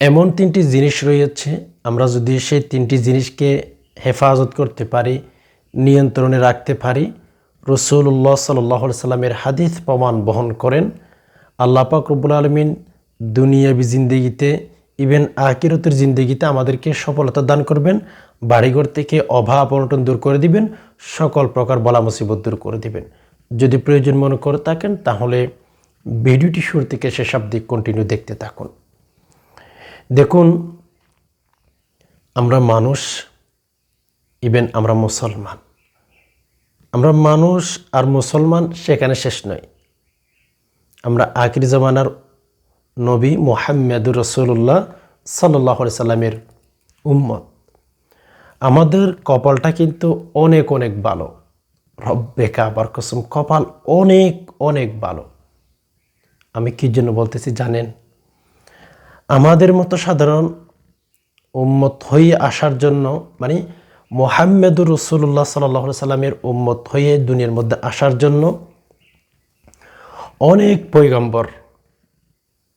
এমন তিনটি জিনিস রয়েছে, আমরা যদি সেই তিনটি জিনিসকে হেফাজত করতে পারি, নিয়ন্ত্রণে রাখতে পারি রসুল্লাহ সাল্লাহ সাল্লামের হাদিস প্রমাণ বহন করেন। আল্লাহ পাক রব্বুল আলমিন দুনিয়াবি জিন্দেগিতে, ইভেন আকিরতের জিন্দেগিতে আমাদেরকে সফলতা দান করবেন, বাড়িঘর থেকে অভাব অনটন দূর করে দিবেন, সকল প্রকার বলা মুসিবত দূর করে দিবেন। যদি প্রয়োজন মনে করে থাকেন, তাহলে ভিডিওটি শুরু থেকে শেষাব দিক কন্টিনিউ দেখতে থাকুন। দেখুন, আমরা মানুষ ইভেন আমরা মুসলমান। আমরা মানুষ আর মুসলমান সেখানে শেষ নয়। আমরা আখির জামানার নবী মোহাম্মদুর রসুল্লাহ সাল্লাহ সাল্লামের উম্মত। আমাদের কপালটা কিন্তু অনেক অনেক ভালো। রব্বে কাবার কসম, কপাল অনেক অনেক ভালো। আমি কী জন্য বলতেছি জানেন? আমাদের মতো সাধারণ উম্মত হয়ে আসার জন্য মানে মোহাম্মদুর রসুল্লাহ সাল্লাহ সাল্লামের উম্মত হয়ে দুনিয়ার মধ্যে আসার জন্য অনেক পৈগম্বর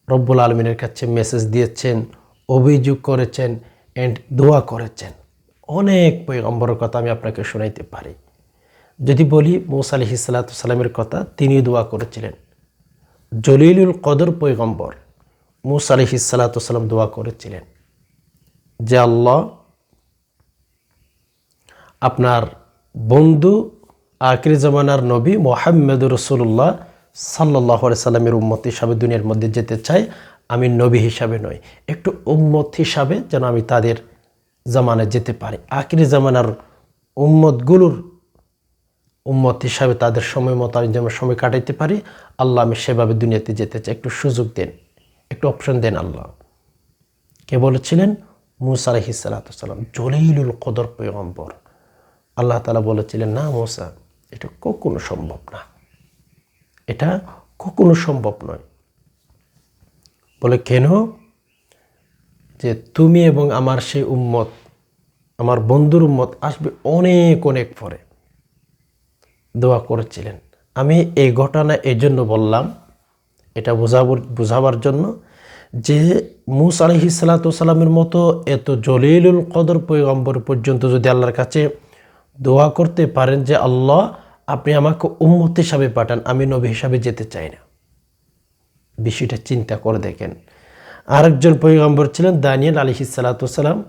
রব্বুল আলমিনের কাছে মেসেজ দিয়েছেন, অভিযোগ করেছেন অ্যান্ড দোয়া করেছেন। অনেক পৈগম্বরের কথা আমি আপনাকে শোনাইতে পারি। যদি বলি, মৌসা আলহি সাল্লাতামের কথা তিনি দোয়া করেছিলেন। জলিলুল কদর পৈগম্বর মুসা আলহি সাল্লাতাম দোয়া করেছিলেন যে, আল্লাহ, আপনার বন্ধু আকির জামানার নবী মোহাম্মদ রসুল্লাহ সাল্লাহ সাল্লামের উম্মত হিসাবে দুনিয়ার মধ্যে যেতে চাই। আমি নবী হিসাবে নই, একটু উম্মত হিসাবে যেন আমি তাদের জামানায় যেতে পারি। আকির জামানার উম্মতগুলোর উম্মত হিসাবে তাদের সময় মতো আমি যেমন সময় কাটাইতে পারি, আল্লাহ আমি সেভাবে দুনিয়াতে যেতে চাই। একটু সুযোগ দেন। একটু অপশন দেন আল্লাহ। কে বলেছিলেন? মুসা আলহি সালাতাম জলিলুল কদর পয়গম্বর। আল্লাহ তালা বলেছিলেন, না মোসা, এটা কখনো সম্ভব না। এটা কখনো সম্ভব নয়। বলে, কেন? যে তুমি এবং আমার সেই উম্মত, আমার বন্ধুর উম্মত আসবে অনেক অনেক পরে। দোয়া করেছিলেন। আমি এই ঘটনা এই জন্য বললাম এটা বোঝাবার বোঝাবার জন্য যে মুস আলহি সালাতামের মতো এত জলিলুল কদর পৈগম্বর পর্যন্ত যদি আল্লাহর কাছে দোয়া করতে পারেন যে, আল্লাহ, আপনি আমাকে উম্মত হিসাবে পাঠান, আমি নবী হিসাবে যেতে চাই না। বিষয়টা চিন্তা করে দেখেন। আরেকজন পৈগম্বর ছিলেন দানিয়াল আলী সালাতাম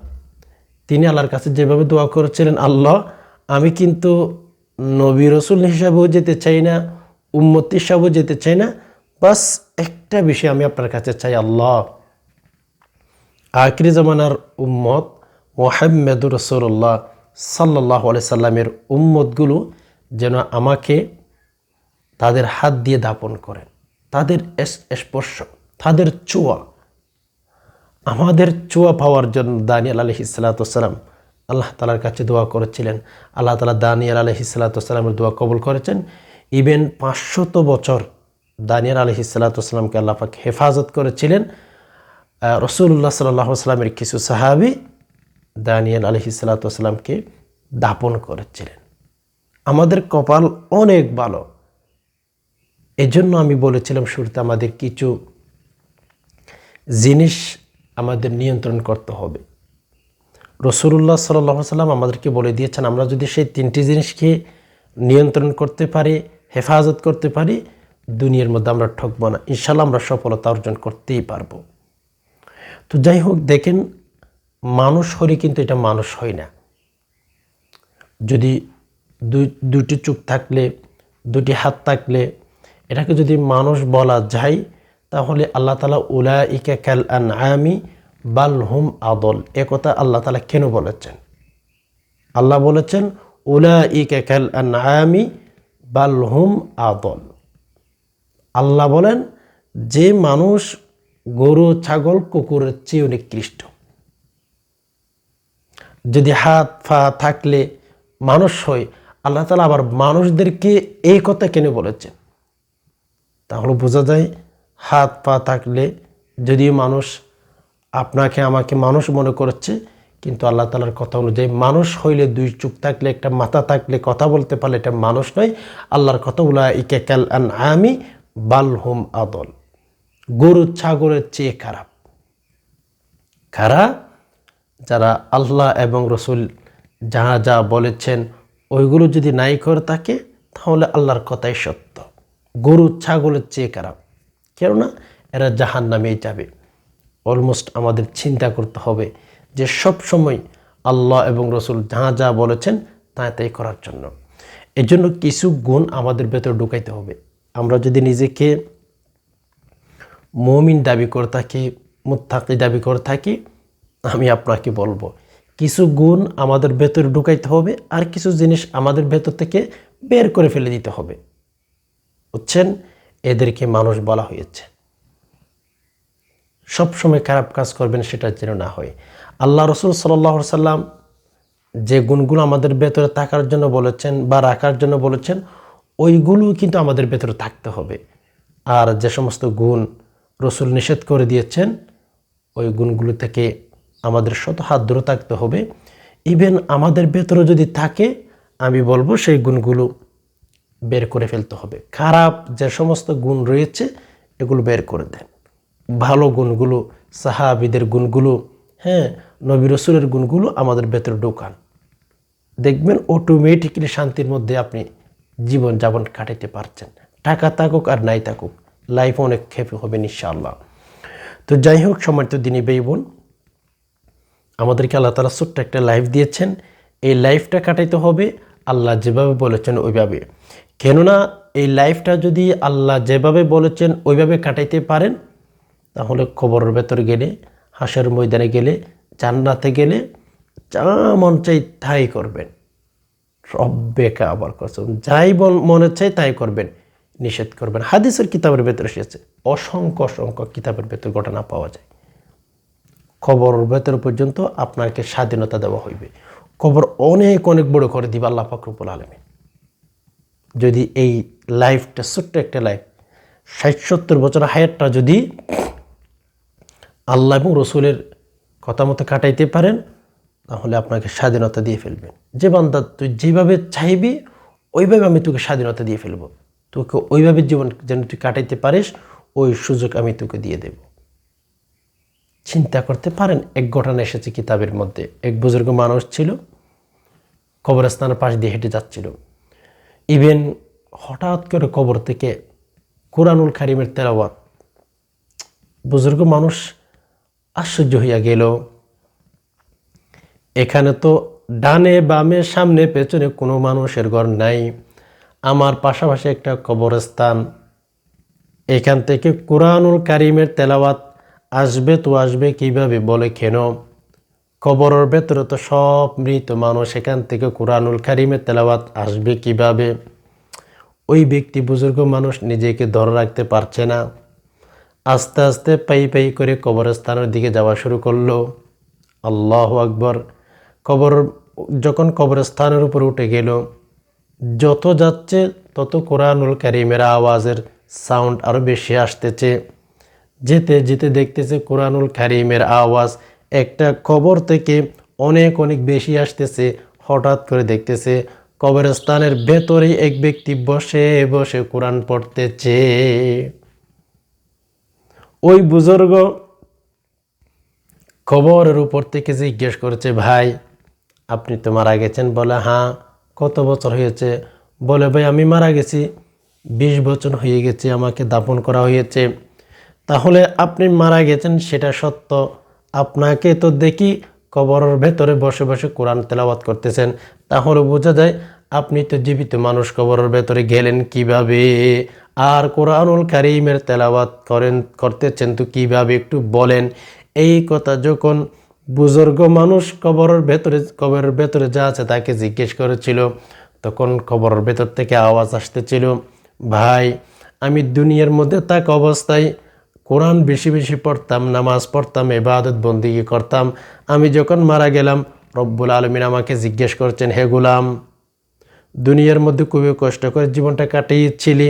তিনি আল্লাহর কাছে যেভাবে দোয়া করেছিলেন, আল্লাহ, আমি কিন্তু নবী রসুল হিসাবেও যেতে চাই না, উম্মত হিসাবেও যেতে চাই না বাস একটা বিষয় আমি আপনার কাছে চাই, আল্লাহ। আখিরি জামানার উম্মত মোহাম্মদুর রসুল্লাহ সাল্লাহ আলি সাল্লামের উম্মতগুলো যেন আমাকে তাদের হাত দিয়ে দাপন করেন। তাদের স্পর্শ, তাদের চুয়া। আমাদের চুয়া পাওয়ার জন্য দানিয়াল আলহি সালাতাম আল্লাহ তালার কাছে দোয়া করেছিলেন। আল্লাহ তালা দানিয়াল আলহি সালাতামের দোয়া কবুল করেছেন। ইভেন পাঁচশত বছর দানিয়াল আলহি সালাতামকে আল্লাহাক হেফাজত করেছিলেন। রসুল্লাহ সাল্লাহ সাল্লামের কিছু সাহাবি দানিয়াল আলহি সালাতামকে দাপন করেছিলেন। আমাদের কপাল অনেক ভালো। এজন্য আমি বলেছিলাম শুরুতে আমাদের কিছু জিনিস আমাদের নিয়ন্ত্রণ করতে হবে। রসুল্লাহ সাল্লাহ সাল্লাম আমাদেরকে বলে দিয়েছেন, আমরা যদি সেই তিনটি জিনিসকে নিয়ন্ত্রণ করতে পারি, হেফাজত করতে পারি দুনিয়ার মধ্যে আমরা ঠকবো না। ইনশাল্লাহ আমরা সফলতা অর্জন করতেই পারব। তো যাই হোক, দেখেন, মানুষ হলে কিন্তু এটা মানুষ হয় না। যদি দুটি চোখ থাকলে দুটি হাত থাকলে, এটাকে যদি মানুষ বলা যায়, তাহলে আল্লাহ তালা উলা ইকা ক্যাল আন আয়ামি বাল হুম আদল। এ কথা আল্লাহ তালা কেন বলেছেন? আল্লাহ বলেছেন উলা ইকা ক্যাল আন আয়ামি বাল হুম আদল। আল্লাহ বলেন, যে মানুষ গরু, ছাগল, কুকুরের চেয়ে নিকৃষ্ট। যদি হাত ফা থাকলে মানুষ হয়, আল্লাহ তালা আবার মানুষদেরকে এই কথা কেন বলেছেন? তাহলে বোঝা যায়, হাত, পা থাকলে যদিও মানুষ আপনাকে, আমাকে মানুষ মনে করছে, কিন্তু আল্লাহ তালার কথা অনুযায়ী মানুষ হইলে দুই চুপ থাকলে, একটা মাথা থাকলে কথা বলতে পারলে এটা মানুষ নয়। আল্লাহর কথা উলা ইকে ক্যাল আন আমি বাল হুম আদল। গরু ছাগলের চেয়ে খারাপ। কারা? যারা আল্লাহ এবং রসুল যাহা যা বলেছেন, ওইগুলো যদি নাই করে থাকে, তাহলে আল্লাহর কথাই সত্য। গরু ছাগলের চেয়ে খারাপ। কেননা, এরা জাহান নামেই যাবে। অলমোস্ট আমাদের চিন্তা করতে হবে যে সব সময় আল্লাহ এবং রসুল যাহা যা বলেছেন তা তাই করার জন্য। এজন্য কিছু গুণ আমাদের ভেতরে ঢুকাইতে হবে। আমরা যদি নিজেকে মমিন দাবি করে থাকি, মুত্তাকি দাবি করে থাকি, আমি আপনাকে বলব, কিছু গুণ আমাদের ভেতরে ঢুকাইতে হবে আর কিছু জিনিস আমাদের ভেতর থেকে বের করে ফেলে দিতে হবে। বুঝছেন? এদেরকে মানুষ বলা হয়েছে। সবসময় খারাপ কাজ করবেন সেটা যেন না হয়। আল্লাহ রসুল সাল্লাহ সাল্লাম যে গুণগুলো আমাদের ভেতরে থাকার জন্য বলেছেন বা রাখার জন্য বলেছেন ওইগুলো কিন্তু আমাদের ভেতরে থাকতে হবে। আর যে সমস্ত গুণ রসুল নিষেধ করে দিয়েছেন, ওই গুণগুলো থেকে আমাদের শত হাত দূরে থাকতে হবে। ইভেন আমাদের ভেতরে যদি থাকে, আমি বলব সেই গুণগুলো বের করে ফেলতে হবে। খারাপ যে সমস্ত গুণ রয়েছে, এগুলো বের করে দেন। ভালো গুণগুলো, সাহাবিদের গুণগুলো হ্যাঁ নবী রসুলের গুণগুলো আমাদের ভেতরে ঢোকান। দেখবেন অটোমেটিকলি শান্তির মধ্যে আপনি জীবন যাপন কাটাইতে পারছেন টাকা থাকুক আর নাই থাকুক লাইফ অনেক খেপে হবে ইনশাআল্লাহ। তো যাই হোক সময় তো দিনই বেই বোন, আমাদেরকে আল্লাহ তালা ছোট্ট একটা লাইফ দিয়েছেন। এই লাইফটা কাটাইতে হবে আল্লাহ যেভাবে বলেছেন ওইভাবে। কেননা এই লাইফটা যদি আল্লাহ যেভাবে বলেছেন ওইভাবে কাটাইতে পারেন, তাহলে খবরের ভেতরে গেলে হাঁসের ময়দানে গেলে, জান্নাতে গেলে যা মন চাই তাই করবেন। রব্বেকা আবার কসম যাই বল মনে চাই তাই করবেন, নিষেধ করবেন। হাদিসের কিতাবের ভেতরে এসেছে, অসংখ্য অসংখ্য কিতাবের ভেতর ঘটনা পাওয়া যায়। খবরের ভেতর পর্যন্ত আপনাকে স্বাধীনতা দেওয়া হইবে। খবর অনেক অনেক বড় করে দিবে আল্লাহ ফাকরুবুল আলমী যদি এই লাইফটা, ছোট্ট একটা লাইফ, ষাট সত্তর বছর হায়ারটা যদি আল্লাহ এবং রসুলের কথা মতো কাটাইতে পারেন তাহলে আপনাকে স্বাধীনতা দিয়ে ফেলবেন যে বান্দা তুই যেভাবে চাইবি, ওইভাবে আমি তোকে স্বাধীনতা দিয়ে ফেলব। তোকে ওইভাবে জীবন যেন তুই কাটাইতে পারিস, ওই সুযোগ আমি তোকে দিয়ে দেব। চিন্তা করতে পারেন, এক ঘটনা এসেছে কিতাবের মধ্যে। এক বুজুর্গ মানুষ ছিল, কবরস্থানের পাশ দিয়ে হেঁটে যাচ্ছিল। ইভেন হঠাৎ করে কবর থেকে কোরআনুল কারিমের তেলাওয়াত। বুজুর্গ মানুষ আশ্চর্য হইয়া গেল এখানে তো ডানে, বামে, সামনে, পেছনে কোনো মানুষের ঘর নাই। আমার পাশাপাশি একটা কবরস্থান। এখান থেকে কোরআনুল কারিমের তেলাওয়াত আসবে তো আসবে, কীভাবে, বলে কেন? কবরের ভেতরে তো সব মৃত মানুষ, এখান থেকে কোরআনুল কারিমের তেলাওয়াত আসবে কীভাবে? ওই ব্যক্তি বুজুর্গ মানুষ নিজেকে ধরে রাখতে পারছে না। আস্তে আস্তে, পাই পাই করে কবরস্থানের দিকে যাওয়া শুরু করল। আল্লাহ আকবর। কবর, যখন কবরস্থানের উপর উঠে গেল, যত যাচ্ছে, তত কোরআনুল কারিমের আওয়াজের সাউন্ড আরও বেশি আসতেছে। যেতে যেতে দেখতেছে কোরআনুল কারিমের আওয়াজ একটা কবর থেকে অনেক অনেক বেশি আসতেছে, হঠাৎ করে দেখতেছে কবরস্থানের ভেতরেই এক ব্যক্তি বসে বসে কোরআন পড়তেছে। ওই বুজুর্গ কবরের উপর থেকে জিজ্ঞেস করেছে, ভাই আপনি তো মারা গেছেন বলে হ্যাঁ কত বছর হয়েছে? বলে, ভাই, আমি মারা গেছি। বিশ বছর হয়ে গেছে আমাকে দাপন করা হয়েছে। তাহলে আপনি মারা গেছেন, সেটা সত্য। আপনাকে তো দেখি কবরের ভেতরে বসে বসে কোরআন তেলাওয়াত করতেছেন। তাহলে বোঝা যায়, আপনি তো জীবিত মানুষ, কবরের ভেতরে গেলেন কীভাবে? আর কোরআনুল কারিমের তেলাওয়াত করেন, করতেছেন তো কীভাবে? একটু বলেন। এই কথা যখন বুজুর্গ মানুষ কবরের ভেতরে কবরের ভেতরে যা আছে তাকে জিজ্ঞেস করেছিল। তখন কবরের ভেতর থেকে আওয়াজ আসতেছিল, ভাই, আমি দুনিয়ার মধ্যে তাক অবস্থায় কোরআন বেশি বেশি পড়তাম, নামাজ পড়তাম, এবাদত বন্দিগি করতাম। আমি যখন মারা গেলাম, রব্বুল আলমিন আমাকে জিজ্ঞেস করছেন, হে গুলাম, দুনিয়ার মধ্যে খুবই কষ্ট করে জীবনটা কাটিয়েছিলি?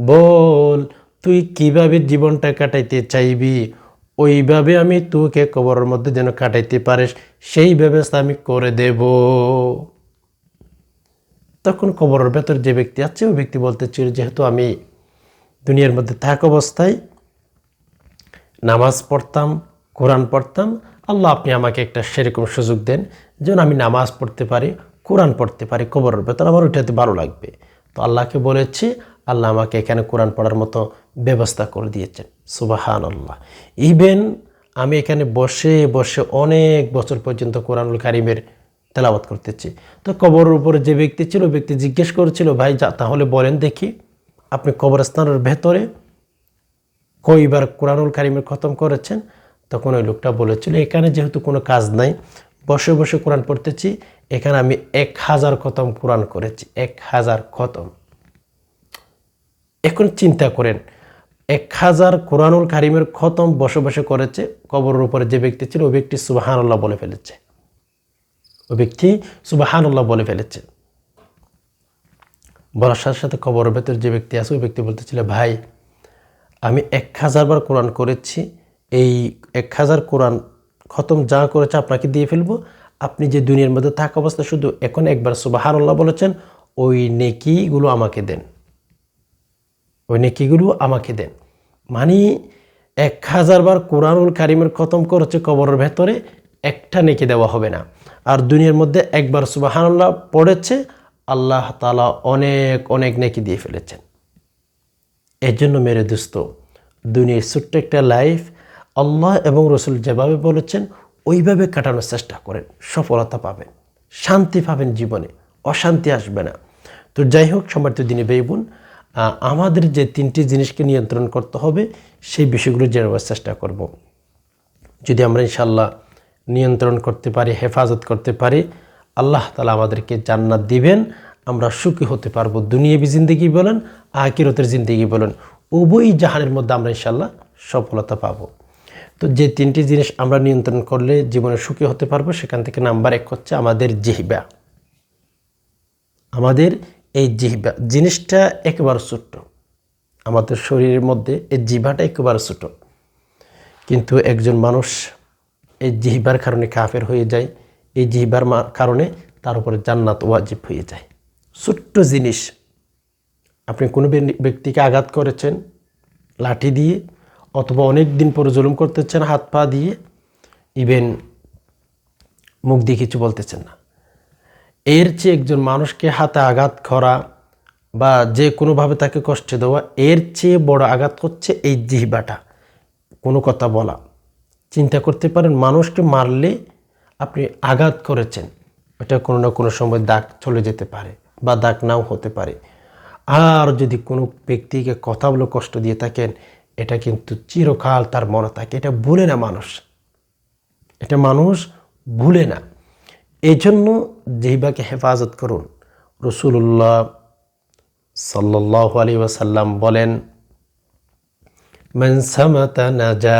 বল, তুই কীভাবে জীবনটা কাটাইতে চাইবি? ওইভাবে আমি তোকে কবরের মধ্যে যেন কাটাইতে পারিস, সেই ব্যবস্থা আমি করে দেব। তখন কবরের ভেতর যে ব্যক্তি আছে, ওই ব্যক্তি বলতে বলতেছিল, যেহেতু আমি দুনিয়ার মধ্যে থাক অবস্থায় নামাজ পড়তাম, কোরআন পড়তাম, আল্লাহ আপনি আমাকে একটা সেরকম সুযোগ দেন যেন আমি নামাজ পড়তে পারি, কোরআন পড়তে পারি, কবরের ভেতর আমার ওইটাতে ভালো লাগবে। তো আল্লাহকে বলেছি আল্লাহ আমাকে এখানে কোরআন পড়ার মতো ব্যবস্থা করে দিয়েছেন। সুবাহান আল্লাহ ইভেন আমি এখানে বসে বসে অনেক বছর পর্যন্ত কোরআনুল কারিমের তেলাওয়াত করতেছি। তো কবরের উপরে যে ব্যক্তি ছিল, ব্যক্তি জিজ্ঞেস করেছিল, ভাই, যা, তাহলে বলেন দেখি, আপনি কবরস্থানের ভেতরে কইবার কোরআনুল কারিমের খতম করেছেন? তখন ওই লোকটা বলেছিল, এখানে যেহেতু কোনো কাজ নাই, বসে বসে কোরআন পড়তেছি, এখানে আমি এক হাজার খতম কোরআন করেছি, এক হাজার খতম। এখন চিন্তা করেন, এক হাজার কোরআনুল কারিমের খতম বসে বসে করেছে, কবরের উপরে যে ব্যক্তি ছিল ওই ব্যক্তি সুবাহানুল্লাহ বলে ফেলেছে। ওই ব্যক্তি সুবাহানুল্লাহ বলে ফেলেছে। বলার সাথে সাথে কবরের ভেতর যে ব্যক্তি আছে, ওই ব্যক্তি বলতেছিল, ভাই, আমি এক হাজার বার কোরআন করেছি, এই এক হাজার কোরআন খতম যা করেছে আপনাকে দিয়ে ফেলব। আপনি যে দুনিয়ার মধ্যে থাকা অবস্থা শুধু এখন একবার সুবাহানুল্লাহ বলেছেন, ওই নেকিগুলো আমাকে দেন। ওই নেকিগুলো আমাকে দেন। মানে এক হাজার বার কোরআনুল কারিমের খতম করেছে কবরের ভেতরে, একটা নেকি দেওয়া হবে না। আর দুনিয়ার মধ্যে একবার সুবাহানুল্লাহ পড়েছে, আল্লাহ তালা অনেক অনেক নেকি দিয়ে ফেলেছেন। এর জন্য মেরে দোস্ত, দুনিয়ার ছোট্ট একটা লাইফ আল্লাহ এবং রসুল যেভাবে বলেছেন, ওইভাবে কাটানোর চেষ্টা করেন, সফলতা পাবেন, শান্তি পাবেন জীবনে, অশান্তি আসবে না। তো যাই হোক সমর্থ দিনে বেইবুন আমাদের যে তিনটি জিনিসকে নিয়ন্ত্রণ করতে হবে, সেই বিষয়গুলো জানাবার চেষ্টা করব। যদি আমরা ইনশাল্লাহ নিয়ন্ত্রণ করতে পারি, হেফাজত করতে পারি, আল্লাহ তালা আমাদেরকে জান্নাত দিবেন। আমরা সুখী হতে পারব। দুনিয়াবি জিন্দিগি বলেন আকিরতের জিন্দিগি বলেন উভয় জাহানের মধ্যে আমরা ইনশাল্লাহ সফলতা পাবো। তো যে তিনটি জিনিস আমরা নিয়ন্ত্রণ করলে জীবনে সুখী হতে পারব, সেখান থেকে নাম্বার এক হচ্ছে আমাদের জিহ্বা। আমাদের এই জিহ্বা, জিনিসটা একেবারে ছোট্ট। আমাদের শরীরের মধ্যে এই জিহ্বাটা একেবারে ছোট কিন্তু একজন মানুষ এই জিহ্বার কারণে কাফের হয়ে যায়, এই জিহ্বার কারণে তার উপরে জান্নাত ওয়াজিব হয়ে যায়। ছোট্ট জিনিস। আপনি কোনো ব্যক্তিকে আঘাত করেছেন, লাঠি দিয়ে অথবা অনেক দিন পরে জুলুম করতেছেন, হাত পা দিয়ে ইভেন মুখ দিয়ে কিছু বলতেছেন না। এর চেয়ে একজন মানুষকে হাতে আঘাত করা বা যে কোনোভাবে তাকে কষ্ট দেওয়া, এর চেয়ে বড় আঘাত হচ্ছে এই জিহ্বাটা। কোনো কথা বলা। চিন্তা করতে পারেন, মানুষকে মারলে আপনি আঘাত করেছেন। এটা কোনো না কোনো সময় দাগ চলে যেতে পারে বা দাগ নাও হতে পারে। আর যদি কোনো ব্যক্তিকে কথা বলে কষ্ট দিয়ে থাকেন, এটা কিন্তু চিরকাল তার মনে থাকে। এটা ভুলে না মানুষ। এটা মানুষ ভুলে না। এই জন্য জিহ্বাকে হেফাজত করুন রসুল্লাহ সাল্লাহ আলী ওয়াসাল্লাম বলেন মেনসামাতা নাজা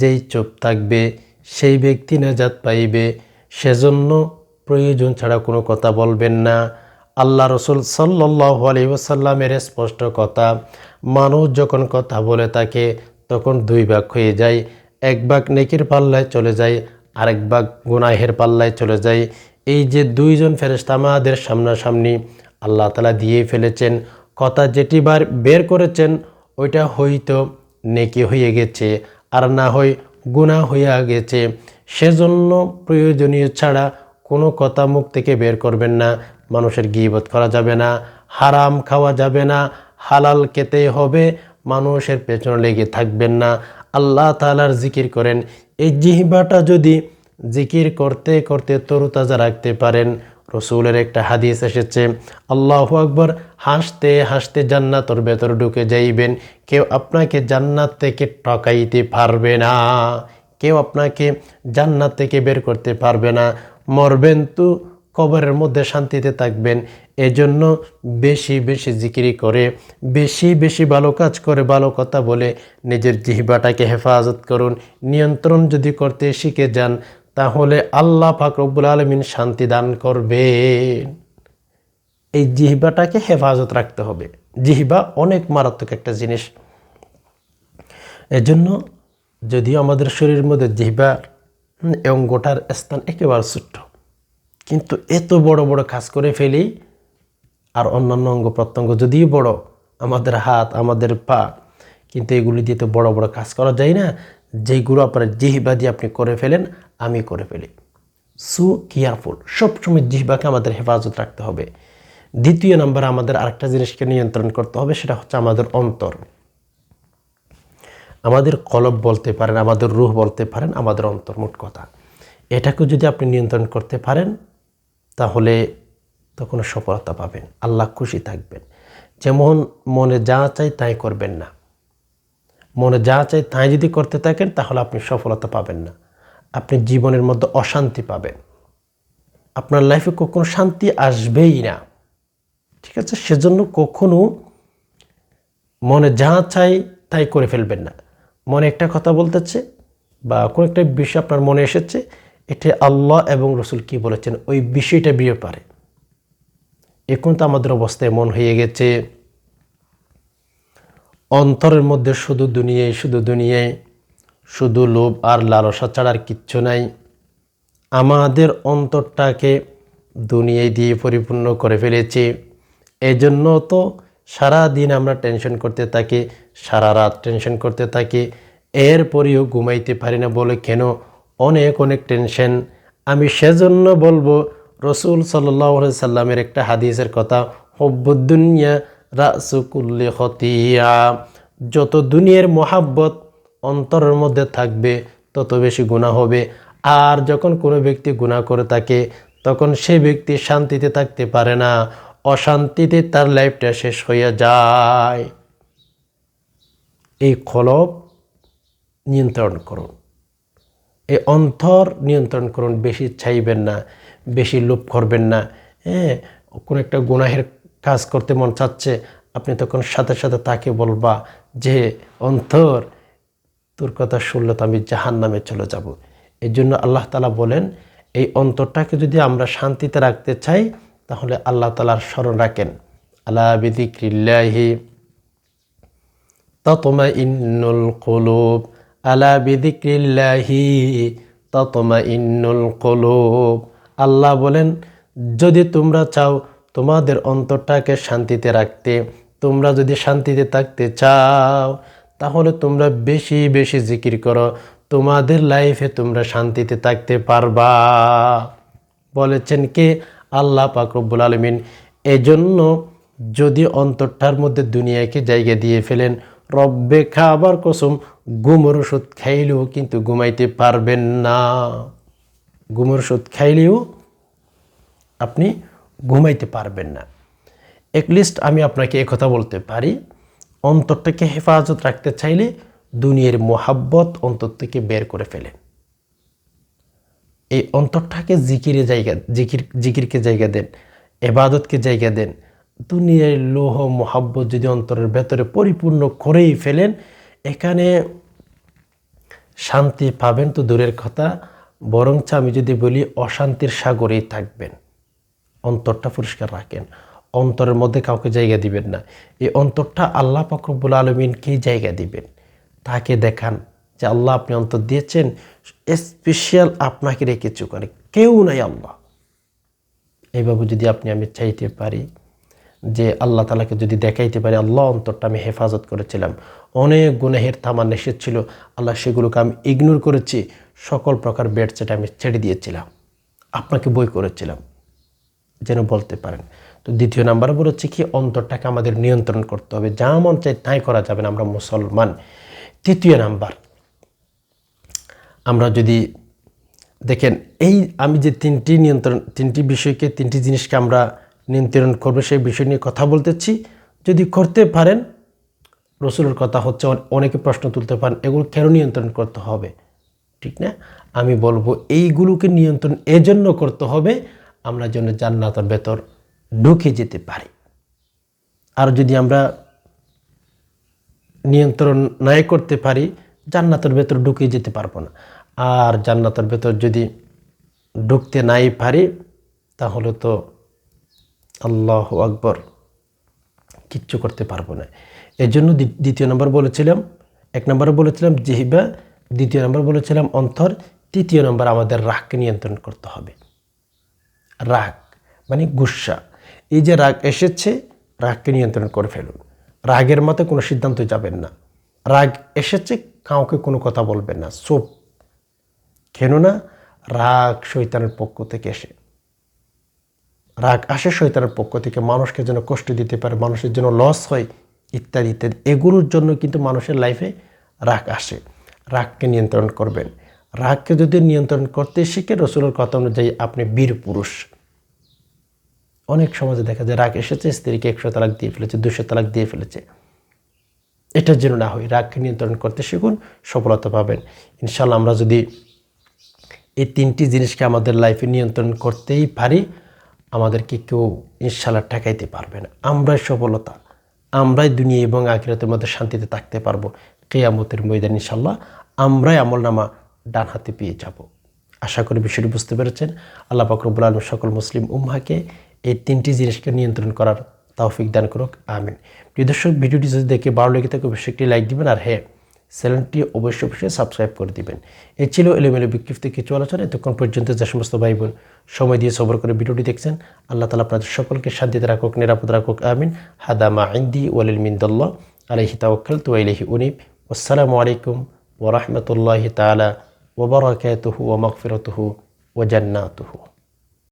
যেই চুপ থাকবে, সেই ব্যক্তি নাজাত পাইবে। সেজন্য প্রয়োজন ছাড়া কোনো কথা বলবেন না। আল্লাহ রসুল সাল্লাহ আলী ওসাল্লামের স্পষ্ট কথা, মানুষ যখন কথা বলে থাকে, তখন দুই ভাগ হয়ে যায়। এক ভাগ নেকির পাল্লায় চলে যায় আরেক ভাগ গুনাহের পাল্লায় চলে যায়। এই যে দুইজন ফেরেস্তা আমাদের সামনাসামনি আল্লাহ তালা দিয়ে ফেলেছেন, কথা যেটি বার বের করেছেন, ওইটা হয়তো নেকি হয়ে গেছে আর না হয় গুণা হইয়া গেছে। সেজন্য প্রয়োজনীয় ছাড়া কোনো কথা মুখ থেকে বের করবেন না। মানুষের গিবত করা যাবে না, হারাম খাওয়া যাবে না, হালাল খেতে হবে, মানুষের পেছনে লেগে থাকবেন না। আল্লাহ তালার জিকির করেন। এই জিহ্বাটা যদি জিকির করতে করতে তরুতাজা রাখতে পারেন, রসুলের একটা হাদিস এসেছে, আল্লাহ আকবর, হাসতে হাসতে জান্নাতর ভেতর ঢুকে যাইবেন। কেউ আপনাকে জান্নাত থেকে টকাইতে পারবে না। কেউ আপনাকে জান্নাত থেকে বের করতে পারবে না। মরবেন তো কবরের মধ্যে শান্তিতে থাকবেন। এজন্য বেশি বেশি জিকিরি করে, বেশি বেশি ভালো কাজ করে ভালো কথা বলে নিজের জিহ্বাটাকে হেফাজত করুন, নিয়ন্ত্রণ যদি করতে শিখে যান, তাহলে আল্লাহ ফাকরবুল আলমিন শান্তি দান করবেন। এই জিহ্বাটাকে হেফাজত রাখতে হবে। জিহ্বা অনেক মারাত্মক একটা জিনিস। এজন্য যদিও আমাদের শরীরের মধ্যে জিহ্বা এবং গোটার স্থান একেবারে ছোট্ট, কিন্তু এত বড় বড় কাজ করে ফেলি আর অন্যান্য অঙ্গ প্রত্যঙ্গ যদিও বড়, আমাদের হাত, আমাদের পা, কিন্তু এগুলি দিয়ে তো বড় বড় কাজ করা যায় না। যেগুলো আপনার জিহিবা দিয়ে আপনি করে ফেলেন, আমি করে ফেলি। সু কেয়ারফুল সবসময় জিহবাকে আমাদের হেফাজত রাখতে হবে। দ্বিতীয় নম্বর, আমাদের আরেকটা জিনিসকে নিয়ন্ত্রণ করতে হবে, সেটা হচ্ছে আমাদের অন্তর। আমাদের কলব বলতে পারেন, আমাদের রুহ বলতে পারেন, আমাদের অন্তর, মোট কথা। এটাকে যদি আপনি নিয়ন্ত্রণ করতে পারেন, তাহলে তখন সফলতা পাবেন, আল্লাহ খুশি থাকবেন। যেমন মনে যা চাই তাই করবেন না। মনে যা চাই তাই যদি করতে থাকেন, তাহলে আপনি সফলতা পাবেন না। আপনি জীবনের মধ্যে অশান্তি পাবেন। আপনার লাইফে কখনো শান্তি আসবেই না। ঠিক আছে? সেজন্য কখনো মনে যা চাই তাই করে ফেলবেন না। মনে একটা কথা বলতেছে, বা কোনো একটা বিষয় আপনার মনে এসেছে, এটা আল্লাহ এবং রসুল কি বলেছেন? ওই বিষয়টা বিয়ে পারে। এখন তো আমাদের অবস্থা এমন হয়ে গেছে। অন্তরের মধ্যে শুধু দুনিয়ায় শুধু দুনিয়ায় শুধু লোভ আর লালসা ছাড়া আর কিচ্ছু নাই। আমাদের অন্তরটাকে দুনিয়ায় দিয়ে পরিপূর্ণ করে ফেলেছি। এজন্য তো সারা দিন আমরা টেনশন করতে থাকি, সারা রাত টেনশন করতে থাকি। এরপরেও ঘুমাইতে পারি না বলে কেন? অনেক অনেক টেনশন। আমি সেজন্য বলব রসুল সাল্লাহ সাল্লামের একটা হাদিসের কথা, হব্বুদ্দুনিয়া রাসুকুল্লি খতিয়া। যত দুনিয়ার মোহাব্বত অন্তরের মধ্যে থাকবে, তত বেশি গুণা হবে। আর যখন কোনো ব্যক্তি গুণা করে থাকে, তখন সে ব্যক্তি শান্তিতে থাকতে পারে না। অশান্তিতে তার লাইফটা শেষ হয়ে যায়। এই খলব নিয়ন্ত্রণ করুন। এই অন্তর নিয়ন্ত্রণ করুন, বেশি চাইবেন না। বেশি লোভ করবেন না হ্যাঁ? কোনো একটা গুনাহের কাজ করতে মন চাচ্ছে, আপনি তখন সাথে সাথে তাকে বলবা যে, অন্তর, তোর কথা শুনলে তো আমি জাহান নামে চলে যাব। এই জন্য আল্লাহ তালা বলেন, এই অন্তরটাকে যদি আমরা শান্তিতে রাখতে চাই, তাহলে আল্লাহ তালার স্মরণ রাখেন। আল্লাহ বিদিক্রিল্লাহি ততমা ইন্নুল কলুব। আলা বিদিক্রিল্লাহি ততমা ইন্নুল কলুব। আল্লাহ বলেন, যদি তোমরা চাও তোমাদের অন্তরটাকে শান্তিতে রাখতে, তোমরা যদি শান্তিতে থাকতে চাও, তাহলে তোমরা বেশি বেশি জিকির করো। তোমাদের লাইফে তোমরা শান্তিতে থাকতে পারবা। বলেছেন কে? আল্লাহ পাকরব্বুল আলমিন। এজন্য যদি অন্তরটার মধ্যে দুনিয়াকে জায়গা দিয়ে ফেলেন, রব্বে খাবার কসম, গুমর ওষুধ খাইলেও কিন্তু ঘুমাইতে পারবেন না। গুমর ওষুধ খাইলেও আপনি ঘুমাইতে পারবেন না। একলিস্ট আমি আপনাকে কথা বলতে পারি, অন্তরটাকে হেফাজত রাখতে চাইলে দুনিয়ার মোহাব্বত অন্তর থেকে বের করে ফেলেন এই অন্তরটাকে জিকিরে জায়গা, জিকির, জিকিরকে জায়গা দেন, এবাদতকে জায়গা দেন। দুনিয়ার লোহ, মোহাব্বত যদি অন্তরের ভেতরে পরিপূর্ণ করেই ফেলেন, এখানে শান্তি পাবেন তো দূরের কথা। বরঞ্চ আমি যদি বলি অশান্তির সাগরেই থাকবেন। অন্তরটা পরিষ্কার রাখেন। অন্তরের মধ্যে কাউকে জায়গা দিবেন না। এই অন্তরটা আল্লাহ পাকরবুল আলমিনকেই জায়গা দিবেন। তাকে দেখান যে আল্লাহ আপনি অন্তর দিয়েছেন স্পেশাল আপনাকে রেখেছে ওখানে। কেউ নাই আল্লাহ। এইভাবে যদি আপনি আমি চাইতে পারি যে আল্লাহ তালাকে যদি দেখাইতে পারি, আল্লাহ অন্তরটা আমি হেফাজত করেছিলাম। অনেক গুণেহের থামান ছিল আল্লাহ সেগুলোকে আমি ইগনোর করেছি। সকল প্রকার বেড বেডসেট আমি ছেড়ে দিয়েছিলাম। আপনাকে বই করেছিলাম, যেন বলতে পারেন। তো দ্বিতীয় নাম্বার বলেছে কি, অন্তরটাকে আমাদের নিয়ন্ত্রণ করতে হবে। যা মন চাই তাই করা যাবে না, আমরা মুসলমান। তৃতীয় নাম্বার, আমরা যদি দেখেন, এই আমি যে তিনটি নিয়ন্ত্রণ, তিনটি বিষয়কে, তিনটি জিনিসকে আমরা নিয়ন্ত্রণ করবে, সেই বিষয় নিয়ে কথা বলতেছি। যদি করতে পারেন, রসুলের কথা হচ্ছে অনেকে প্রশ্ন তুলতে পারেন, এগুলো কেন নিয়ন্ত্রণ করতে হবে? ঠিক না? আমি বলব, এইগুলোকে নিয়ন্ত্রণ এজন্য করতে হবে, আমরা যেন জান্নাতের ভেতর ঢুকে যেতে পারি। আর যদি আমরা নিয়ন্ত্রণ নাই করতে পারি, জান্নাতের ভেতর ঢুকে যেতে পারব না। আর জান্নাতের ভেতর যদি ঢুকতে নাই পারি, তাহলে তো আল্লাহ আকবর, কিচ্ছু করতে পারব না। এর জন্য দ্বিতীয় নম্বর বলেছিলাম, এক নম্বরে বলেছিলাম, জিহিবা। দ্বিতীয় নম্বর বলেছিলাম, অন্তর। তৃতীয় নম্বর, আমাদের রাগকে নিয়ন্ত্রণ করতে হবে। রাগ মানে গুসা। এই যে রাগ এসেছে, রাগকে নিয়ন্ত্রণ করে ফেলুন। রাগের মতে কোনো সিদ্ধান্ত যাবেন না। রাগ এসেছে, কাউকে কোনো কথা বলবেন না। চুপ। কেননা, রাগ শৈতানের পক্ষ থেকে এসে রাগ আসে শৈতানের পক্ষ থেকে, মানুষকে যেন কষ্ট দিতে পারে, মানুষের জন্য লস হয়, ইত্যাদি ইত্যাদি। এগুলোর জন্য কিন্তু মানুষের লাইফে রাগ আসে। রাগকে নিয়ন্ত্রণ করবেন। রাগকে যদি নিয়ন্ত্রণ করতে শিখে, রসুলের কথা অনুযায়ী আপনি বীর পুরুষ। অনেক সমাজে দেখা যায়, রাগ এসেছে, স্ত্রীকে একশো তালাক দিয়ে ফেলেছে, দুশো তালাক দিয়ে ফেলেছে। এটার জন্য না হয়, রাগকে নিয়ন্ত্রণ করতে শিখুন, সফলতা পাবেন। ইনশাল্লাহ আমরা যদি এই তিনটি জিনিসকে আমাদের লাইফে নিয়ন্ত্রণ করতেই পারি আমাদেরকে কেউ ইনশাল্লাহ ঠেকাইতে পারবে না। আমরাই সফলতা। আমরাই দুনিয়া এবং আখিরাতের মধ্যে শান্তিতে থাকতে পারব। কেয়ামতের ময়দান ইনশাল্লাহ আমরাই আমল নামা ডান হাতে পেয়ে যাব। আশা করি বিষয়টি বুঝতে পেরেছেন। আল্লাহ পাকরবুল আলম সকল মুসলিম উম্মাকে এই তিনটি জিনিসকে নিয়ন্ত্রণ করার তৌফিক দান করুক। আমিন। প্রিয় দর্শক, ভিডিওটি যদি দেখে ভালো লেগে থাকে, অবশ্যই একটি লাইক দিবেন। আর হ্যাঁ চ্যানেলটি অবশ্যই অবশ্যই সাবস্ক্রাইব করে দিবেন। এই ছিল এলোমেলো বিক্ষিপ্ত কিছু আলোচনা এতক্ষণ পর্যন্ত যে সমস্ত ভাই বোন সময় দিয়ে সবর করে ভিডিওটি দেখছেন, আল্লাহ তালা আপনাদের সকলকে শান্তিতে রাখুক, নিরাপদ রাখুক, আমিন। হাদামা আইন্দি ওয়ালিল মিন্দল্লাহ আলহি তাওয়াক্কাল তু আলহি উনিব। আসসালামু আলাইকুম ওরহমতুল্লাহ তালা ওবরাকাতুহু ওমগফিরতুহু ওজান্নাতুহু